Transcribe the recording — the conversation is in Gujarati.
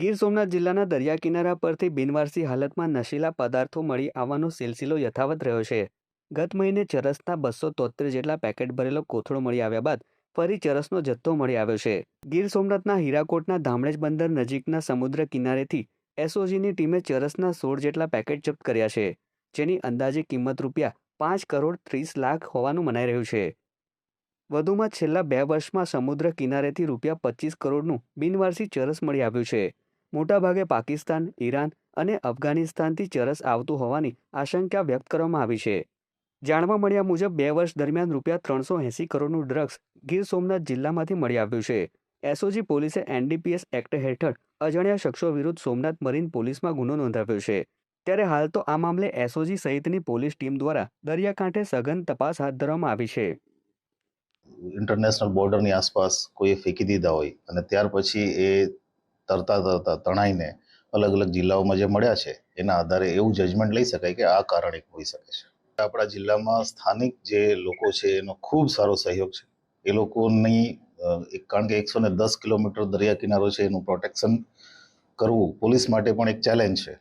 ગીર સોમનાથ જિલ્લાના દરિયા કિનારા પરથી બિનવારસી હાલતમાં નશીલા પદાર્થો મળી આવવાનો સિલસિલો યથાવત રહ્યો છે. ગત મહિને ચરસના બસો તોતેર જેટલા પેકેટ ભરેલો કોથળો મળી આવ્યા બાદ ફરી ચરસનો જથ્થો મળી આવ્યો છે. ગીર સોમનાથના હીરાકોટના ધામણેજ બંદર નજીકના સમુદ્ર કિનારેથી એસઓજીની ટીમે ચરસના સોળ જેટલા પેકેટ જપ્ત કર્યા છે, જેની અંદાજે કિંમત રૂપિયા પાંચ કરોડ ત્રીસ લાખ હોવાનું મનાઈ રહ્યું છે. વધુમાં છેલ્લા બે વર્ષમાં સમુદ્ર કિનારેથી રૂપિયા પચીસ કરોડનું બિનવારસી ચરસ મળી આવ્યું છે. મોટાભાગે પાકિસ્તાન, ઈરાન અને અફઘાનિસ્તાનથી ચરસ આવતું હોવાની આશંકા વ્યક્ત કરવામાં આવી છે. જાણવા મળ્યા મુજબ બે વર્ષ દરમિયાન રૂપિયા ત્રણસો એંસી કરોડનું ડ્રગ્સ ગીર સોમનાથ જિલ્લામાંથી મળી આવ્યું છે. એસઓજી પોલીસે એનડીપીએસ એક્ટ હેઠળ અજાણ્યા શખ્સો વિરુદ્ધ સોમનાથ મરીન પોલીસમાં ગુનો નોંધાવ્યો છે. ત્યારે હાલ તો આ મામલે એસઓજી સહિતની પોલીસ ટીમ દ્વારા દરિયાકાંઠે સઘન તપાસ હાથ ધરવામાં આવી છે. ઇન્ટરનેશનલ બોર્ડરની આસપાસ કોઈએ ફેંકી દીધા હોય અને ત્યાર પછી એ તરતા તરતા તણાઈને અલગ અલગ જિલ્લાઓમાં જે મળ્યા છે, એના આધારે એવું જજમેન્ટ લઈ શકાય કે આ કારણ એક હોઈ શકે છે. આપણા જિલ્લામાં સ્થાનિક જે લોકો છે, એનો ખૂબ સારો સહયોગ છે. એ લોકોની એક કારણ કે એકસો ને દસ કિલોમીટર દરિયા કિનારો છે, એનું પ્રોટેક્શન કરવું પોલીસ માટે પણ એક ચેલેન્જ છે.